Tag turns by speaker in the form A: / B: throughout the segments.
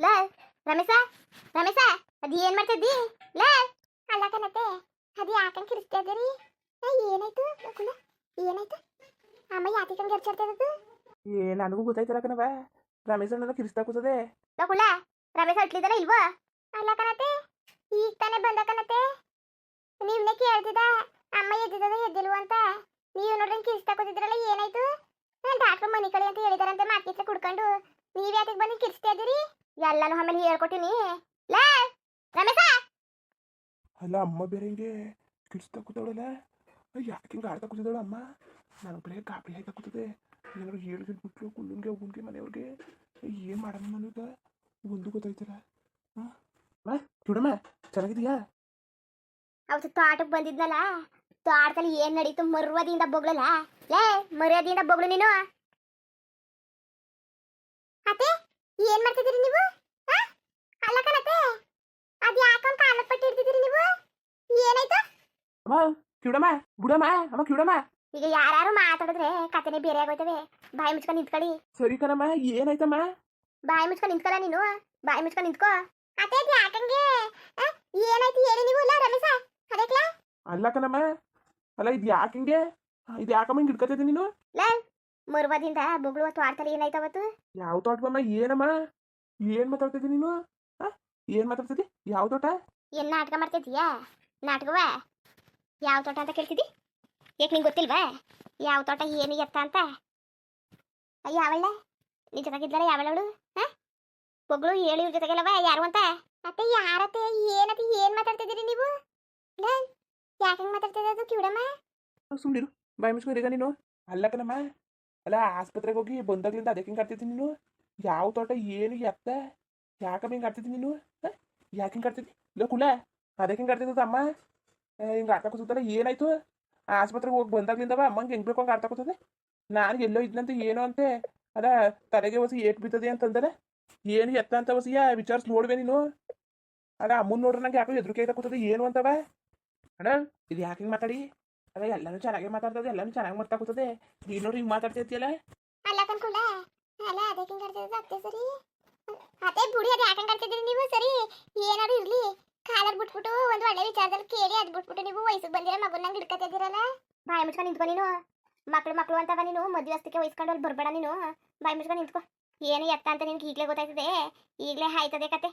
A: ಲೇ ರಮೇಶ ರಮೇಶ ಅದು ಏನ್ ಮಾಡ್ತಿದ್ದಿ? ಲೇ ಅಲ್ಲ ಕಣತೆ ಅದು ಯಾಕಂಗ್ ಕಿರಿಸ್ತಾ ಇದ್ದೀರಿ? ಏನಾಯ್ತು? ಕುಲ ಏನಾಯ್ತು? ಅಮ್ಮ ಯಾತಿಕಂಗ್ ಎರ್ಚಾಡ್ತಿದ್ದು
B: ಏ ನನಗೂ ಗೊತ್ತಾಯ್ತಲ್ಲ ಕಣವ ರಮೇಶ್ ಅಣ್ಣನ ಕಿರಿಸ್ತಾ ಕೂತದೆ.
A: ಕುಲ ರಮೇಶ ಇಟ್ಲಿದಾನ ಇಲ್ವಾ? ಅಲ್ಲ ಕಣತೆ ಈಗ ತಾನೇ ಬಂದ ಕಣತೆ. ನೀವ್ನೇ ಕೇಳ್ತಿದ್ದ ಅಮ್ಮ ಎದ್ದಿದ್ದದ ಎದ್ದಿಲ್ವ ಅಂತ. ನೀವು ನೋಡ್ರಿ ಕಿರಿಸ್ತಾ ಕೂತಿದ್ರಲ್ಲ ಏನಾಯ್ತು? ಡಾಕ್ಟರ್ ಮನಿ ಕಡೆ ಅಂತ ಹೇಳಿದಾರಂತೆ ಮಾತಿತ್ರ ಕುಡ್ಕೊಂಡು. ನೀವ್ ಯಾತಿಗೆ ಬಂದು ಕಿರಿಸ್ತಾ ಇದ್ದೀರಿ? ಎಲ್ಲಾನು ಆಮೇಲೆ ಹೇಳ್ಕೊಟ್ಟಿನಿ. ಲೇ ರಮೇಶ!
B: ಅಲ್ಲ ಅಮ್ಮ ಬೇರೆ ಹಿಂಗೆ ಕಿರಿಸ್ತಾ ಕೂತವಳಲ್ಲ ಯಾಕೆ ಹಿಂಗೆ ಆಡ್ತಾ ಕೂತಿದ್ದಾಳು ಅಮ್ಮ? ನಾನು ಬರೀ ಗಾಬರಿ ಆಯ್ತಾ ಕೂತದೆ. ಏನಾದ್ರು ಹೇಳಿ ಬಿಟ್ಲು ಕುಲ್ಲುಂಗೆ ಅವನ್ಗೆ ಮನೆಯವ್ರಿಗೆ. ಏನು ಮಾಡೋಣ ನನಗ ಒಂದು ಗೊತ್ತಾಯ್ತಲ್ಲ. ಹಾಂ? చూడಮ್ಮ ಚೆನ್ನಾಗಿದೆಯಾ
A: ಅವತ್ತು ತೋಟಕ್ಕೆ ಬಂದಿದ್ನಲ್ಲ ತೋಟದಲ್ಲಿ ಏನ್ ನಡೀತು ಮರ್ವದಿಂದ ಬೊಗಳಲ್ಲ? ಲೇ ಮರ್ಯಾದಿಂದ ಬೊಗಳು ನೀನು? ಅತ್ತೆ? ಏನ್ ಮಾಡ್ತಿದ್ದೀರಿ ನೀವು? ಆ? ಅಲ್ಲ ಕಣತ್ತೆ ಅದ್ ಯಾಕಂತ ಕಾಲ ಪಟ್ಟಿ ನೀವು? ಏನಾಯ್ತು?
B: ಅಮ್ಮ ಕಿಡಮ್ಮ ಬುಡಮ್ಮ ಅಮ್ಮ ಕಿಡಮ್ಮ
A: ಈಗ ಯಾರು ಮಾತಾಡಿದ್ರೆ ಕತೆನೆ ಬೇರೆ ಆಗೋಯ್ತವೆ. ಬಾಯಿ ಮುಚ್ಕೊಂಡು ನಿಂತ್ಕೊಳ್ಳಿ.
B: ಸರಿ ಕಣಮ್ಮ ಏನಾಯ್ತಮ್ಮ?
A: ಬಾಯಿ ಮುಚ್ಕೊಂಡು ನಿಂತ್ಕೊಳ್ಳ ನೀನು. ಬಾಯಿ ಮುಚ್ಕೊಂಡು ನಿಂತ್ಕೋ. ಅದೇ ಅದ್ ಯಾಕಂಗೆ ಆ? ಏನಾಯ್ತು ಹೇಳಿ ನೀವು ಇಲ್ಲ ರಮೇಶ? ಅದಕ್ಲಾ
B: ಅಲ್ಲ ಕಣಮ್ಮ ಅಲ್ಲ ಇದು ಯಾಕೆ ಹಿಂಗೆ? ಇದು ಯಾಕಮ್ಮ ಹಿಂಗೆ ನೀನು?
A: ಮರ್ವಾದಿಂದ ಬೊಗಳು ತೋಟದಲ್ಲಿ ಏನಾಯ್ತು ಅವತ್ತು
B: ಯಾವ ತೋಟವಮ್ಮ ಏನಮ್ಮ? ಏನ್ ಮಾತಾಡ್ತಿದ್ದಿ ನೀನು? ಏನ್ ಏನು ಮಾತಾಡ್ತಿದ್ದಿ? ಯಾವ ತೋಟ?
A: ಏನ್ ನಾಟಕ ಮಾಡ್ತಿದ್ದೀಯ ನಾಟಕವ? ಯಾವ ತೋಟ ಅಂತ ಕೇಳ್ತಿದ್ದಿ? ಯಾಕೆ ನಿಂಗೆ ಗೊತ್ತಿಲ್ವಾ? ಯಾವ ತೋಟ ಏನು ಎತ್ತ ಅಂತ? ಯಾವಳ ನಿನ್ ಜೊತೆಗಿದ್ದಾರೆ ಯಾವಳವಳು? ಹಾ? ಒಬ್ಳು ಹೇಳಿ ಇವ್ರ ಜೊತೆಗೆಲ್ಲವ? ಯಾರು ಅಂತ? ಅತ್ತೆ ಯಾರತ್ತೆ? ಏನತ್ತೆ? ಏನ್ ಮಾತಾಡ್ತಿದ್ದೀರಿ ನೀವು? ಯಾಕೆ ಮಾತಾಡ್ತಿದ್ದು ಕಿವಿಡಮ್ಮ?
B: ಸುಮ್ಮನಿರು ಬಾಯಿ ಮುಚ್ಕೊಂಡಿಗ ನೀನು. ಅಲ್ಲ ಕಣಮ್ಮ ಅಲ್ಲ ಆಸ್ಪತ್ರೆಗೆ ಹೋಗಿ ಬಂದಾಗ್ಲಿಂದ ಅದಕ್ಕೆ ಹಿಂಗೆ ಆಡ್ತಿದ್ದಿ ನೀನು? ಯಾವ ತೋಟ ಏನು ಎತ್ತ? ಯಾಕಮ್ಮ ಹಿಂಗೆ ಆಡ್ತಿದ್ದಿ ನೀನು? ಯಾಕೆ ಹಿಂಗೆ ಆಡ್ತಿದ್ದಿ? ಇಲ್ಲ ಕುಲ ಅದಕ್ಕೆ ಹಿಂಗೆ ಆಡ್ತಿದ್ದ ಅಮ್ಮ ಹಿಂಗೆ ಆಡ್ತಾ ಕೂತಲ್ಲ ಏನಾಯ್ತು? ಆಸ್ಪತ್ರೆಗೆ ಹೋಗಿ ಬಂದಾಗ್ಲಿಂದವ ಅಮ್ಮಂಗೆ ಹೆಂಗೆ ಬೇಕು ಹಂಗೆ ಆಡ್ತಾ ಕೂತದೆ ನಾನು ಎಲ್ಲೋ ಇದ್ನಂತೆ, ಏನು ಅಂತೆ. ಅದ ತಲೆಗೆ ಹೊಸಿ ಏಟ್ ಬಿದ್ದದೆ ಅಂತಂದರೆ ಏನು ಎತ್ತ ಅಂತ ಹೊಸಿಯ ವಿಚಾರಿಸಿ ನೋಡುವೆ ನೀನು? ಅದ ಅಮ್ಮನ ನೋಡ್ರೆ ನಂಗೆ ಯಾಕೋ ಆಯ್ತಾ ಕೂತದೆ, ಏನು ಅಂತವ ಅಣ್ಣ ಇದು ಯಾಕೆ ಹಿಂಗೆ ಮಾತಾಡಿ? ಅದ ಎಲ್ಲಾನು ಚೆನ್ನಾಗಿ ಮಾತಾಡ್ತದೆ ಎಲ್ಲಾನು ಚೆನ್ನಾಗಿ ಮಾಡ್ತಾ ಕೂತದೆ ನೀನು ನೋಡಿ ಹಿಂಗೆ ಮಾತಾಡ್ತಿರ್ತೀಯಲ್ಲ
A: ಅಲ್ಲ ಕನ್ಕೊಂಡ ಅಲ್ಲ ಹಿಂಗಾಡ್ತಿದ್ದು ಅತ್ತೆ ಸರಿ ಅತ್ತೆ ಬುಡಿ ಅದು ಯಾಕೆ ಹಿಂಗಾಡ್ತಿದ್ದೀರಿ ನೀವು ಸರಿ ಏನಾದ್ರು ಇರ್ಲಿ ಕಾಲರ್ ಬಿಟ್ಬಿಟ್ಟು ಒಂದು ಒಳ್ಳೆ ವಿಚಾರದಲ್ಲಿ ಕೇಳಿ ಅದ್ ಬಿಟ್ಬಿಟ್ಟು ನೀವು ವಯಸ್ಸಿಗೆ ಬಂದಿರ ಮಗುನಂಗೆ ಹಿಡ್ಕತ್ತಿದ್ದೀರಲ್ಲ ಬಾಯಿ ಮುಚ್ಕೊಂಡು ನಿಂತ್ಕೊ ನೀನು ಮಕ್ಳು ಮಕ್ಳು ಅಂತವ ನೀನು ಮದುವೆ ಅಷ್ಟಕ್ಕೆ ವಹಿಸ್ಕೊಂಡು ಅಲ್ಲಿ ಬರ್ಬೇಡ ನೀನು ಬಾಯಿ ಮುಚ್ಕೊಂಡು ನಿಂತ್ಕೊ ಏನು ಎತ್ತ ಅಂತ ನಿನ್ಗೆ ಈಗಲೇ ಗೊತ್ತಾಯ್ತದೆ ಈಗಲೇ ಆಯ್ತದೆ ಕತೆ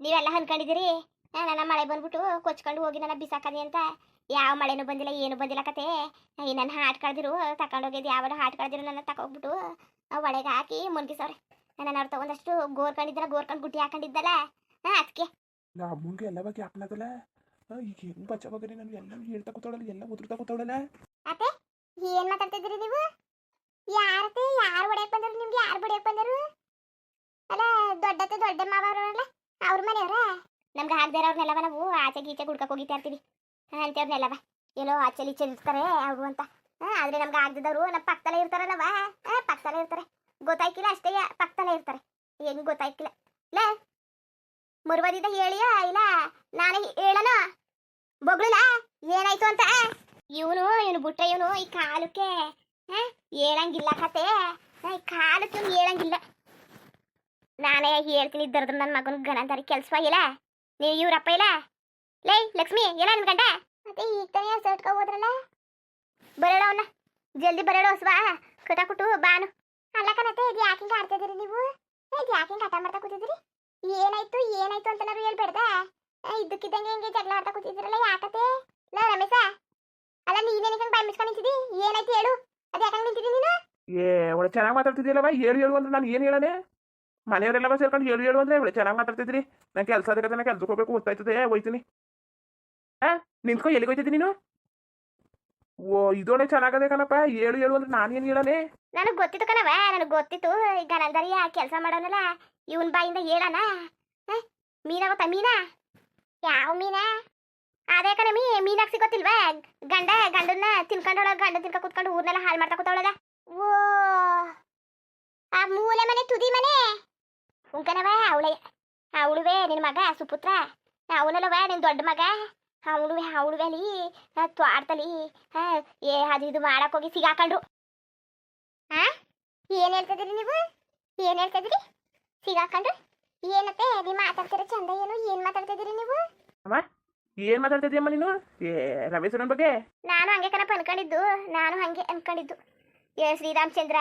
A: ನೀವೆಲ್ಲ ಅನ್ಕೊಂಡಿದ್ದೀರಿ ನನ್ನ ಮಳೆ ಬಂದ್ಬಿಟ್ಟು ಕೊಚ್ಕೊಂಡು ಹೋಗಿ ನನ್ನ ಬಿಸಾಕದಿ ಅಂತ ಯಾವ ಮಳೆನೂ ಬಂದಿಲ್ಲ ಏನು ಬಂದಿಲ್ಲ ಕತೆ ನನ್ನ ಹಾಟ್ ಕಳ್ದಿರು ತಗೊಂಡೋಗಿದ್ದು ಯಾವಾಗ ಹಾಟ್ ಕಳ್ದಿರು ನನ್ನ ತಗೊಂಡ್ಬಿಟ್ಟು ಒಳಗೆ ಹಾಕಿ ಮುನ್ಗಿಸವ್ರೆ. ನನ್ನ ಅವ್ರು ತಗೊಂಡಷ್ಟು ಗೋರ್ಕೊಂಡಿದ್ದಲ್ಲ ಗೋರ್ಕೊಂಡು ಗುಟ್ಟಿ ಹಾಕೊಂಡಿದ್ದಲ್ಲ ಹಾ ಅದಕ್ಕೆ
B: ನಾ ಮುಂಗೆ ಎಲ್ಲ ಬಗ್ಗೆ ಹಾಕ್ನದಲ್ಲ ಈಗ ಹೆಂಗ್ ಬಚ್ಚವಾಗರಿ ನಾನು ಎಲ್ಲ ಹೇಳ್ತಾ ಕೂತಾಳಲ್ಲ ಎಲ್ಲ ಉದುರ್ತಾ ಕೂತಾಳಲ್ಲ
A: ಅತ್ತೆ ಏನ್ ಮಾತಾಡ್ತಿದ್ರಿ ನೀವು? ಯಾರತ್ತೆ ಯಾರು ಹೊಡೆಯಕ್ ಬಂದರು ನಿಮ್ಗೆ ಯಾರು ಹೊಡೆಯಕ್ ಬಂದರು? ಅಲ್ಲ ದೊಡ್ಡತ್ತೆ ದೊಡ್ಡ ಮಾವರಲ್ಲ ಅವ್ರ ಮನೆಯವ್ರ? ನಮ್ಗೆ ಹಾಕ್ದಾರ ಅವ್ರನ್ನೆಲ್ಲವ ನಾವು ಆಚೆ ಗೀಚೆ ಗುಡ್ಕ ಹೋಗಿತಾ ಇರ್ತೀವಿ. ಅಂತವ್ರನ್ನೆಲ್ಲವ ಏನೋ ಆಚೆಲಿ ಈಚೆ ಇರ್ತಾರೆ ಅವರು ಅಂತ. ಆದ್ರೆ ನಮ್ಗೆ ಆಗದವ್ರು ನಮ್ಮ ಪಕ್ಕದಲ್ಲೇ ಇರ್ತಾರಲ್ಲವ? ಪಕ್ಕದಲ್ಲೇ ಇರ್ತಾರೆ. ಗೊತ್ತಾಯ್ಕಿಲ್ಲ ಅಷ್ಟೇ ಪಕ್ಕದಲ್ಲೇ ಇರ್ತಾರೆ. ಏನು ಗೊತ್ತಾಯ್ಕಿಲ್ಲ. ಲೇ ಮುರ್ವದಿದ್ದ ಹೇಳಿಯ ಇಲ್ಲ ನಾನೇ ಹೇಳನ ಬೊಗ್ಳಲ್ಲ ಏನಾಯ್ತು ಅಂತ? ಇವನು ಇವನು ಬುಟ್ಟ, ಇವನು ಈ ಕಾಲಕ್ಕೆ? ಹೇಳಂಗಿಲ್ಲ ಕತೆ. ಈ ಕಾಲಕ್ಕೆ ಇವ್ನು ಹೇಳಂಗಿಲ್ಲ. ನಾನೇ ಹೇಳ್ತೀನಿ ದರ್ದ್ರ ನನ್ನ ಮಗನ ಗಣಂತಾರಿ ಕೆಲ್ಸವಾಗಿಲ್ಲ ನೀವು ಇವ್ರಪ್ಪ, ಇಲ್ಲ? ಲೇ ಲಕ್ಷ್ಮಿ ಏನ ನಿನ್ ಗಂಡ? ಮತ್ತೆ ಈಗ ತಾನೇ ಸಟ್ಕ ಹೋದ್ರಲ್ಲ? ಬರೋಣ ಅವನ್ನ ಜಲ್ದಿ ಬರೋಣ ಹೊಸ್ವಾ ಕಟಾಕುಟ್ಟು ಬಾನು ಅಲ್ಲ ಕಣತೆ ಇದು ಯಾಕೆ ಹಿಂಗೆ ಆಡ್ತಿದ್ದೀರಿ ನೀವು? ಇದು ಯಾಕೆ ಹಿಂಗೆ ಆಟ ಮಾಡ್ತಾ ಕೂತಿದ್ದೀರಿ? ಏನಾಯ್ತು ಏನಾಯ್ತು ಅಂತ ನಾವು ಹೇಳ್ಬೇಡ್ದ ಇದ್ದಕ್ಕಿದ್ದಂಗೆ ಹಿಂಗೆ ಜಗಳ ಆಡ್ತಾ ಕೂತಿದ್ದೀರಲ್ಲ ಯಾಕತೆ ಲ ರಮೇಶ ಅಲ್ಲ ನೀನೇನು ಹಿಂಗೆ ಬಾಯಿ ಮುಚ್ಕೊಂಡು ನಿಂತಿದ್ದಿ? ಏನಾಯ್ತು ಹೇಳು ಅದು ಯಾಕಂಗೆ ನಿಂತಿದ್ದಿ ನೀನು?
B: ಏ ಒಳ್ಳೆ ಚೆನ್ನಾಗಿ ಮಾತಾಡ್ತಿದ್ದಿಲ್ಲವ ಹೇಳು ಹೇಳು ಅಂದ್ರೆ ನಾನು ಏನು ಹೇಳನೆ? ಮನೆಯವರೆಲ್ಲ ಸೇರ್ಕೊಂಡು ಹೇಳು ಹೇಳು ಅಂದ್ರೆ ಒಳ್ಳೆ ಚೆನ್ನಾಗಿ ಮಾತಾಡ್ತಿದ್ರಿ. ನಾನು ಕೆಲಸ ಅದಕ್ಕೆ ನಾನು ಕೆಲಸಕ್ಕೆ ಹೋಗ್ಬೇಕು ಗೊತ್ತಾಯ್ತದೆ ಹೋಯ್ತೀನಿ. ಹಾಂ ನಿಂತ್ಕೊ ಎಲ್ಲಿಗೆ ಹೋಯ್ತಿದ್ದಿ ನೀನು? ಓ, ಇದೊಳ್ಳೆ ಚೆನ್ನಾಗದೆ ಕಣಪ್ಪ ಹೇಳು ಹೇಳು ಅಂದ್ರೆ ನಾನು ಏನು ಹೇಳನೆ?
A: ನನಗೆ ಗೊತ್ತಿತ್ತು ಕಣವ ನನಗೆ ಗೊತ್ತಿತ್ತು. ಈ ಗಣಂದರಿಯ ಕೆಲಸ ಮಾಡೋನಲ್ಲ, ಇವನ್ ಬಾಯಿಂದ ಹೇಳಣ ಮೀನ ಗೊತ್ತಾ, ಮೀನಾ? ಯಾವ ಮೀನಾ? ಅದೇ ಕಣ, ಮೀ ಮೀನಾಗ್ ಸಿಗೋತಿಲ್ವಾ ಗಂಡ, ಗಂಡನ್ನ ತಿನ್ಕೊಂಡೊಳ ಗಂಡ ತಿನ್ಕ ಕುತ್ಕೊಂಡು ಊರ್ನೆಲ್ಲ ಹಾಳು ಮಾಡ್ತಾ ಕೂತವಳದ ಓ, ಆ ಮೂಲೆ ಮನೆ, ತುದಿ ಮನೆ? ಉಂಕನವ ಅವಳೆ, ಅವಳುವೆ ನಿನ್ ಮಗ, ಸುಪುತ್ರ. ಅವನಲ್ಲವ ನಿನ್ ದೊಡ್ಡ ಮಗ. ಅವಳುವೆ ಆ ಹುಡುಗಲಿ ತ್ವಾಡ್ತಲಿ ಏ ಅದು ಇದು ಮಾಡಕ್ ಹೋಗಿ ಸಿಗಾಕೊಂಡ್ರು ಹಾ ಏನ್ ಹೇಳ್ತಿದ್ರಿ ನೀವು? ಏನ್ ಹೇಳ್ತಿದ್ರಿ ಸಿಗಾಕೊಂಡ್ರು ಏನತ್ತೆ ನೀವು ಮಾತಾಡ್ತೀರ ಚಂದ ಏನು? ಏನ್ ಮಾತಾಡ್ತಿದ್ರಿ ನೀವು?
B: ಅಮ್ಮ ಏನು ಮಾತಾಡ್ತಿದ್ದೀಯಮ್ಮ ನೀನು? ಏ ರಮೇಶನ ಬಗ್ಗೆ?
A: ನಾನು ಹಂಗೆ ಕಣಪ್ಪ ಅನ್ಕೊಂಡಿದ್ದು. ನಾನು ಹಂಗೆ ಅನ್ಕೊಂಡಿದ್ದು. ಏ ಶ್ರೀರಾಮಚಂದ್ರ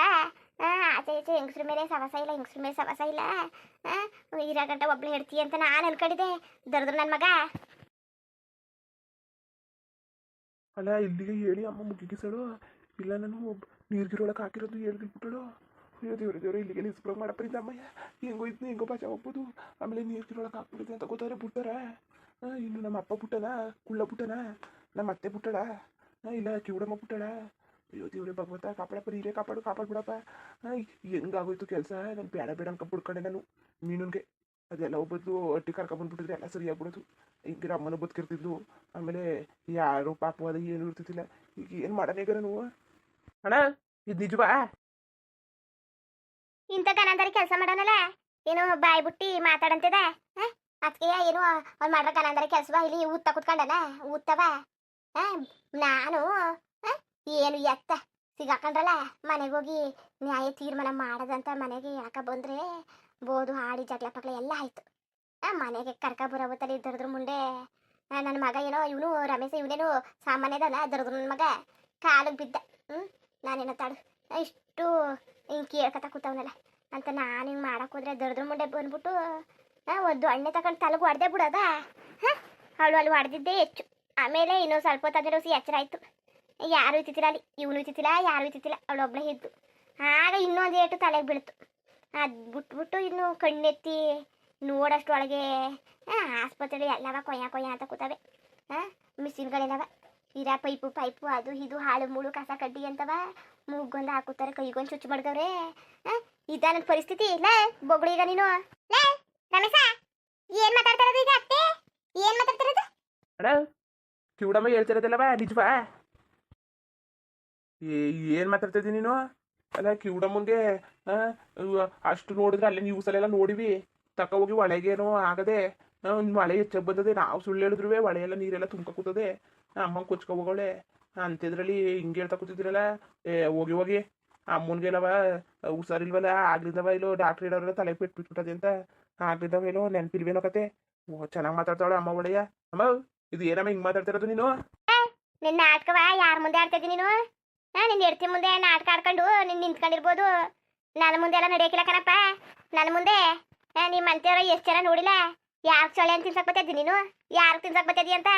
A: ಆ, ಆಚೆ ಈಚೆ ಹೆಂಗಸ್ರ ಮೇಲೆ ಸವಸ ಇಲ್ಲ ಹೆಂಗಸ್ರ ಮೇಲೆ ಸವಸ ಇಲ್ಲ. ಆ, ಇರೋ ಗಂಟ ಒಬ್ಳು ಹೇಳ್ತಿ ಅಂತ ನಾನು ಅನ್ಕೊಂಡಿದ್ದೆ. ದರ್ದ್ರು ನನ್ನ ಮಗ.
B: ಅಲ್ಲ, ಇಲ್ಲಿಗೆ ಹೇಳಿ ಅಮ್ಮ ಮುಗಿಗಿಸಳು ಇಲ್ಲ ನಾನು ನೀರ್ಗಿರೊಳಗೆ ಹಾಕಿರೋದು ಹೇಳ್ಬಿಟ್ಟಳು ಅಯ್ಯೋ ದೇವ್ರ ದೇವ್ರ, ಇಲ್ಲಿಗೆ ನಿಲ್ಸ್ಬಿಡೋಕೆ ಮಾಡಪ್ಪರಿಂದ ಅಮ್ಮಯ್ಯ ಹೆಂಗೋ ಇದ್ನ, ಹೆಂಗೋ ಬಾಚ ಹೋಗ್ಬೋದು. ಆಮೇಲೆ ನೀರ್ಗಿರೊಳಗೆ ಹಾಕ್ಬಿಡುತ್ತೆ ಅಂತ ಗೊತ್ತಾದ್ರೆ ಬಿಡ್ತಾರ. ಇನ್ನು ನಮ್ಮ ಅಪ್ಪ ಬಿಟ್ಟನ ಕುಳ್ಳ ಬಿಟ್ಟನ ನಮ್ಮ ಅತ್ತೆ ಬಿಟ್ಟಳ ಇಲ್ಲ ಕಿವುಡಮ್ಮ ಬಿಟ್ಟಳ ಅಯ್ಯೋ ದೇವ್ರೆ, ಭಗವಂತ ಕಾಪಾಡಪ್ಪ ನೀರೇ ಕಾಪಾಡು ಕಾಪಾಡ್ಬಿಡಪ್ಪ ಹೆಂಗಾಗೋಯ್ತು ಕೆಲಸ? ನಾನು ಬೇಡ ಬೇಡ ಅನ್ಕ ಬಿಡ್ಕೊಂಡೆ ನಾನು ಮೀನುನ್ಗೆ. ಅದೆಲ್ಲ ಒಬ್ಬದ್ದು ಅಟ್ಟಿ ಕರ್ಕೊಂಬಂದ್ಬಿಟ್ಟಿದ್ರೆ ಎಲ್ಲ ಸರಿಯಾಗ್ಬಿಡೋದು. ಹಿಂಗೆ ಅಮ್ಮನ ಬದುಕಿರ್ತಿದ್ಲು ಆಮೇಲೆ ಯಾರು ಪಾಪ ಅದ ಏನು ಇರ್ತಿದ್ದಿಲ್ಲ ಈಗ ಏನು ಮಾಡೋಣ ನೀವು? ಅಣ್ಣ ಇದು ನಿಜವಾ?
A: ಇಂಥ ಕನಂದರ ಕೆಲಸ ಮಾಡೋಣಲ್ಲ ಏನು ಬಾಯಿ ಬುಟ್ಟಿ ಮಾತಾಡಂತಿದ. ಅದಕ್ಕೆ ಏನು ಅವ್ನು ಮಾಡ್ರ ಕನಂದರ ಕೆಲಸ ಇಲ್ಲಿ ಕುತ್ಕೊಂಡನ. ಊತ್ತವ ಆ, ನಾನು ಏನು ಎತ್ತ ಸಿಗಾಕೊಂಡ್ರಲ್ಲ? ಮನೆಗೆ ಹೋಗಿ ನ್ಯಾಯ ತೀರ್ಮಾನ ಮಾಡದಂತ ಮನೆಗೆ ಯಾಕ ಬಂದ್ರೆ ಬೋದು ಹಾಡಿ ಜಗಳ ಪಗಳ ಎಲ್ಲ ಆಯ್ತು. ಮನೆಗೆ ಕರ್ಕ ಬರೋಬತ್ತಲ್ಲಿ ದರ್ದ್ರ ಮುಂದೆ ನನ್ನ ಮಗ ಏನೋ ಇವನು, ರಮೇಶ ಇವನೇನು ಸಾಮಾನ್ಯದನ ದರ್ದ್ರ ನನ್ನ ಮಗ. ಕಾಲಿಗೆ ಬಿದ್ದ. ಹ್ಞೂ ನಾನೇನೋ ತಾಡು ಇಷ್ಟು ಹಿಂಗೆ ಕೇಳ್ಕತ ಕೂತವನಲ್ಲ. ಅಂತ ನಾನು ಹಿಂಗೆ ಮಾಡಕ್ಕೆ ಹೋದ್ರೆ ದರ್ದ್ರ ಮುಂದೆ ಬಂದ್ಬಿಟ್ಟು ಒಂದು ಅಣ್ಣೆ ತಗೊಂಡು ತಲೆಗೆ ಹೊಡೆದೆ ಬಿಡೋದ? ಹಾಂ? ಅವಳು ಅಲ್ಲಿ ಹೊಡೆದಿದ್ದೇ ಹೆಚ್ಚು. ಆಮೇಲೆ ಇನ್ನೂ ಸ್ವಲ್ಪ ಹೊತ್ತಾದ್ರೆ ಸಿ ಎಚ್ಚರ ಆಯಿತು. ಯಾರು ಇತ್ತಿಲ್ಲ ಅಲ್ಲಿ. ಇವನು ಇತ್ತಿಲ್ಲ ಯಾರು ಇತ್ತಿಲ್ಲ ಅವಳು ಒಬ್ಬಳೇ ಇದ್ದು. ಆಗ ಇನ್ನೊಂದು ಏಟು ತಲೆಗೆ ಬೀಳ್ತು. ಅದು ಬಿಟ್ಬಿಟ್ಟು ಇನ್ನು ಕಣ್ಣೆತ್ತಿ ನೋಡಷ್ಟು ಒಳಗೆ ಆಸ್ಪತ್ರೆ ಎಲ್ಲವ ಕೊಯ್ಯ ಕೊಯ್ಯ ಅಂತ ಕೂತವೆ. ಹಾಂ ಮಿಷಿನ್ಗಳೆಲ್ಲವ. ಇರ ಪೈಪು ಪೈಪು, ಅದು ಇದು ಹಾಳು ಮೂಳು, ಕಸ, ಕಡ್ಡಿ ಅಂತವ. ಮೂಗೊಂದು ಹಾಕುತ್ತಾರೆ, ಕೈಗೊಂದು ಚುಚ್ಚು ಮಾಡ್ದವ್ರೆ. ಇದ ನನ್ನ ಪರಿಸ್ಥಿತಿ. ಇಲ್ಲ ಬೊಗಳು ಈಗ ನೀನು. ರಮೇಶ, ಏನ್ ಮಾತಾಡ್ತಾರದು ಈಗ ಅತ್ತೆ? ಏನ್ ಮಾತಾಡ್ತಿರೋದು?
B: ಅಣ್ಣ, ಕಿವುಡಮ್ಮ ಹೇಳ್ತಿರೋದಲ್ಲವ, ನಿಜವಾ? ಏನು ಮಾತಾಡ್ತಿದ್ದೀನಿ ನೀನು? ಅಲ್ಲ, ಕಿವುಡಮ್ಮಂಗೆ ಅಷ್ಟು ನೋಡಿದ್ರೆ ಅಲ್ಲೇ ನ್ಯೂಸಲ್ಲೆಲ್ಲ ನೋಡಿವಿ. ತಕ ಹೋಗಿ ಒಳಗೇನೋ ಆಗದೆ ಮಳೆ ಹೆಚ್ಚಾಗಿ ಬಂದದೆ, ನಾವು ಸುಳ್ಳು ಹೇಳಿದ್ರು ಹೊಳೆ ಎಲ್ಲ ನೀರೆಲ್ಲ ತುಂಬ ಕೂತದೆ ಅಮ್ಮ ಕೊಚ್ಕೊ ಹೋಗೋಳೆ. ಅಂತಿದ್ರಲ್ಲಿ ಹಿಂಗೆ ಹೇಳ್ತಾ ಕೂತಿದ್ರಲ್ಲ, ಏ, ಹೋಗಿ ಹೋಗಿ. ಅಮ್ಮನ್ಗೆಲ್ಲವ ಹುಷಾರಿಲ್ವಲ್ಲ? ಆಗ್ಲಿದ್ದವ ಇಲ್ಲೋ? ಡಾಕ್ಟ್ರ್ ಇಡೋರೆಲ್ಲ ತಲೆ ಪೆಟ್ಟು ಬಿಟ್ಬಿಟ್ಟದೆ ಅಂತ. ಆಗ್ಲಿದ್ದವ ಏನೋ ನೆನಪಿಲ್ವೇನೋ ಕತೆ? ಓ, ಚೆನ್ನಾಗಿ ಮಾತಾಡ್ತಾಳೆ ಅಮ್ಮ ಒಳ್ಳೆಯ ಅಮ್ಮ, ಇದು ಏನಮ್ಮ ಹಿಂಗೆ ಮಾತಾಡ್ತಿರೋದು ನೀನು?
A: ನಿನ್ನ ನಾಟಕವ ಯಾರ ಮುಂದೆ ಆಡ್ತಿದ್ದಿ ನೀನು? ನಿನ್ನ ಹೆಡ್ತಿ ಮುಂದೆ ನಾಟಕ ಆಡ್ಕೊಂಡು ನಿನ್ನ ನಿಂತ್ಕೊಂಡಿರ್ಬೋದು. ನನ್ನ ಮುಂದೆ ಎಲ್ಲ ನಡೆಯಕ್ಕಿಲ್ಲ ಕಣಪ್ಪ. ನನ್ನ ಮುಂದೆ ನಿಮ್ಮ ಅಂತೆಯವ್ರ ಎಷ್ಟು ಜನ ನೋಡಿಲ್ಲ? ಯಾರು ಚಳಿ ಅಂತ ತಿನ್ಸಕ್ ಬತ್ತಿದ್ದಿ ನೀನು? ಯಾರು ತಿನ್ಸಕ್ ಬತ್ತಿದ್ದಿ ಅಂತ?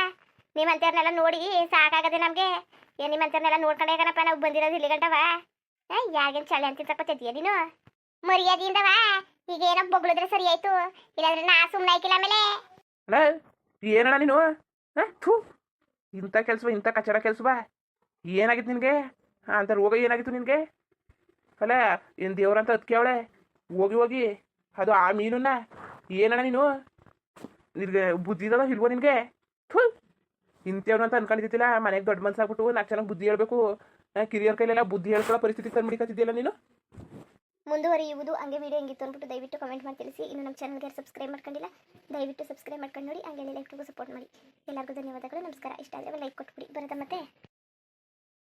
A: ನಿಮ್ಮ ಅಂತೆಯವ್ರನ್ನೆಲ್ಲ ನೋಡಿ ಸಾಕಾಗದೆ ನಮಗೆ. ಏ ನಿಮ್ಮ ಅಂತೆಯವ್ರನ್ನೆಲ್ಲ ನೋಡ್ಕೊಂಡೇ ಕಣಪ್ಪ, ನಾವು ಬಂದಿರೋದು ಇಲ್ಲಿ ಏ ಯಾಗೇನು ಚಳೆ ಅಂತ ತಿನ್ಸಕ್ ಬತ್ತಿದ್ದೀಯ ನೀನು? ಮರ್ಯಾದೆಯಿಂದವ ಈಗ ಏನೋ ಬೊಗಳಿದ್ರೆ ಸರಿ ಆಯ್ತು. ಇಲ್ಲಾಂದ್ರೆ ನಾ ಸುಮ್ಮನೆ ಆಯ್ಕಿಲ್ಲ ಆಮೇಲೆ.
B: ಅಣ್ಣ ಏನಣ್ಣ ನೀನು? ಹಾಂ ಥೂ. ಇಂಥ ಕೆಲಸ ಇಂಥ ಕಚಡ ಕೆಲಸವ? ಏನಾಗಿತ್ತು ನಿನಗೆ? ಅಂತ ರೋಗ ಏನಾಗಿತ್ತು ನಿನಗೆ? ಅಲ್ಲ, ಏನು ದೇವ್ರಂತ ಅದಕ್ಕೆ ಅವಳೆ? ಹೋಗಿ ಹೋಗಿ. ಅದು ಆ ಮೀನನ್ನ ಏನಣ್ಣ ನೀನು? ನಿನ್ಗೆ ಬುದ್ಧಿ ಇದಾವ ಇಲ್ವೋ ನಿನಗೆ? ಥೂ! ಇಂಥವ್ನು ಅಂತ ಅನ್ಕೊಂಡಿದ್ದಿಲ್ಲ ಮನೆಗೆ ದೊಡ್ಡ ಮನ್ಸಾಗ್ಬಿಟ್ಟು ನಾಲ್ಕು ಚೆನ್ನಾಗಿ ಬುದ್ಧಿ ಹೇಳ್ಬೇಕು. ಕಿರಿಯರ್ ಕಿರಿಯರ ಕೈಲೆಲ್ಲ ಬುದ್ಧಿ ಹೇಳ್ಕೊಳ್ಳೋ ಪರಿಸ್ಥಿತಿ ತಂದ್ಬಿಡಿಕತ್ತಿದ್ದಿಲ್ಲ ನೀನು?
A: ಮುಂದುವರಿಯುವುದು ಹಂಗೆ ವಿಡಿಯೋ ಹೆಂಗಿತ್ತು ಅಂದ್ಬಿಟ್ಟು ದಯವಿಟ್ಟು ಕಮೆಂಟ್ ಮಾಡಿ ತಿಳಿಸಿ. ಇನ್ನು ನಮ್ಮ ಚಾನಲ್ಗೆ ಸಬ್ಸ್ಕ್ರೈಬ್ ಮಾಡ್ಕೊಂಡಿಲ್ಲ, ದಯವಿಟ್ಟು ಸಬ್ಸ್ಕ್ರೈಬ್ ಮಾಡ್ಕೊಂಡು ನೋಡಿ, ಹಂಗೆ ಲೈಕ್ಗೂ ಸಪೋರ್ಟ್ ಮಾಡಿ. ಎಲ್ಲರಿಗೂ ಧನ್ಯವಾದಗಳು. ನಮಸ್ಕಾರ. ಇಷ್ಟ ಆದರೆ ಲೈಕ್ ಕೊಟ್ಬಿಡಿ. ಬರೋದ ಮತ್ತೆ.